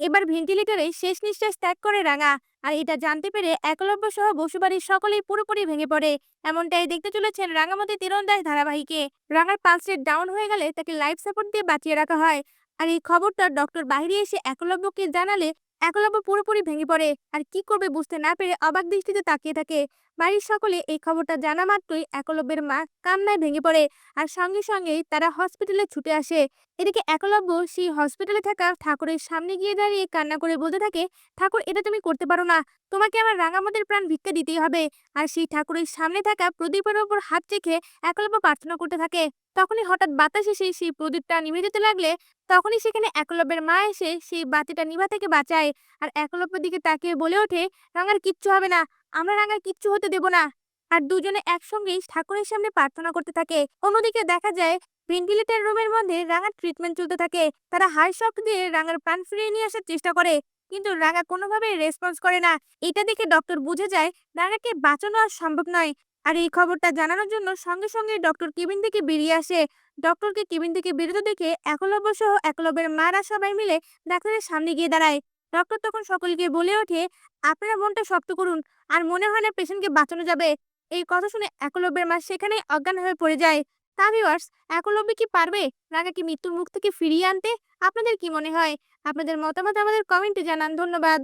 এবার ভেন্টিলেটরে শেষ নিঃশ্বাস ত্যাগ করে রাঙা। আর এটা জানতে পেরে একলব্য সহ বসুবাড়ির সকলেই পুরোপুরি ভেঙে পড়ে। এমনটাই দেখতে চলেছেন রাঙামতি তীরন্দাজ ধারাবাহিকে। রাঙার পালস রেট ডাউন হয়ে গেলে তাকে লাইফ সাপোর্ট দিয়ে বাঁচিয়ে রাখা হয়। আর এই খবরটা ডক্টর বাহিরে এসে একলব্যকে জানালে একলব্য পুরোপুরি ভেঙে পড়ে। আর কি করবে বুঝতে না পেরে অবাক দৃষ্টিতে তাকিয়ে থাকে। বাড়ির সকলে এই খবরটা জানা মাত্রই একলব্যের মা কান্নায় ভেঙে পড়ে আর সঙ্গে সঙ্গেই তারা হসপিটালে ছুটে আসে। এদিকে একলব্য সেই হসপিটালে থাকা ঠাকুরের সামনে গিয়ে দাঁড়িয়ে কান্না করে বলতে থাকে, ঠাকুর, এটা তুমি করতে পারো না। তোমাকে আমার রাঙামাদের প্রাণ ভিক্ষা দিতেই হবে। আর সেই ঠাকুরের সামনে থাকা প্রদীপের ওপর হাত রেখে একলব্য প্রার্থনা করতে থাকে। তখনই হঠাৎ বাতাস এসে সেই প্রদীপটা নিভে যেতে লাগলে তখনই সেখানে একলব্যের মা এসে সেই বাতিটা নিভা থেকে বাঁচায়। আর একলব্যের দিকে তাকিয়ে বলে ওঠে, রাঙার কিচ্ছু হবে না, আমরা রাঙার কিচ্ছু হতে দেব না। আর দুজনে একসঙ্গেই ঠাকুরের সামনে প্রার্থনা করতে থাকে। অন্যদিকে দেখা যায়, ভেন্টিলেটর রুমের মধ্যে রাঙার ট্রিটমেন্ট চলতে থাকে। তারা হাই শক দিয়ে রাঙার প্রাণ ফিরিয়ে নিয়ে আসার চেষ্টা করে, কিন্তু রাঙা কোনোভাবেই রেসপন্স করে না। এটা দেখে ডক্টর বুঝে যায়, রাঙাকে বাঁচানো আর সম্ভব নয়। আর এই খবরটা জানানোর জন্য সঙ্গে সঙ্গে ডক্টর কেবিন থেকে বেরিয়ে আসে। ডক্টরকে কেবিন থেকে বেরোতে দেখে একলব্য সহ একলব্যের মারা সবাই মিলে ডাক্তারের সামনে গিয়ে দাঁড়ায়। ডক্টর তখন সকলকে বলে ওঠে, আপনারা মনটা শক্ত করুন আর মনে হয় না পেশেন্টকে বাঁচানো যাবে। এই কথা শুনে একলব্যের মা সেখানেই অজ্ঞান হয়ে পড়ে যায়। তা ভিউয়ার্স, একলব্য কি পারবে? রাঙাকে মৃত্যুর মুখ থেকে ফিরিয়ে আনতে? আপনাদের কি মনে হয়? আপনাদের মতামত আমাদের কমেন্টে জানান। ধন্যবাদ।